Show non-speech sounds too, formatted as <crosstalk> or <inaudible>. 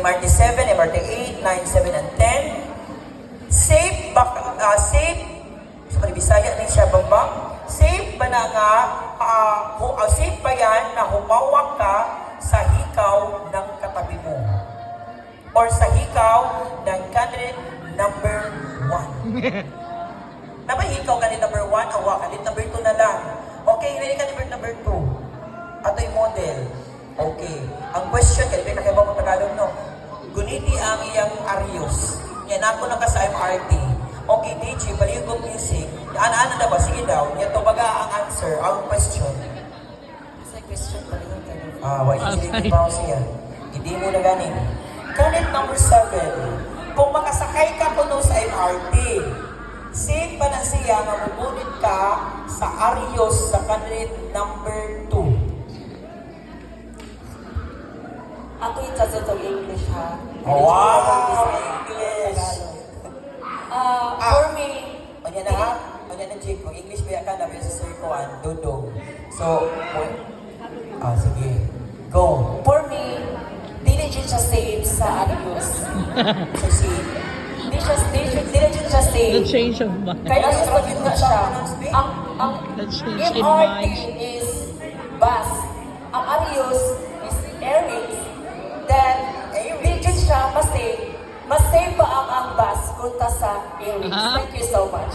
MRT 7, MRT 8, 9, 7, and 10. Safe ba, ah, safe, sa Bisaya ni siya baba, safe ba na nga, hu- ah, safe ba yan na humawak ka sa hikaw ng katabi mo? Or sa hikaw ng candidate number 1? <laughs> na ba ikaw candidate number 1, awa candidate number 2 na lang? Okay, ready candidate number 2. Ato yung model. Okay. Ang question, kaya may kakaiba mo Tagalog, no? Yan ako na ka sa MRT. Okay, DJ, ko music. Ano-ano na ba? Sige daw. Yan to baga ang answer, ang question. Sa question pa rin kayo. Ah, why hindi pa ako siya? Hindi mo na ganin. Candidate number 7. Kung makasakay ka kuno sa MRT, safe pa na siya nga mumunit ka sa Arios sa candidate number 2. Ako yung sasagot ng English ha. Wow! English! Ah, Ah. for me, O yan na ha? O yan na, Jake. Kung English ba ka, labi sa Sir Kuan, Dudong. So, ah, sige. Go. for me, diligent siya save sa Arius. So, si... Di siya, diligent, diligent siya The save. change of mind. Kaya mas maganda siya. Ang, ang The change in MRT mind. is bus. Ang Arius is airways. Then, diligent siya kasi mas safe pa ang ang bus kunta sa airways. Ah. Thank you so much.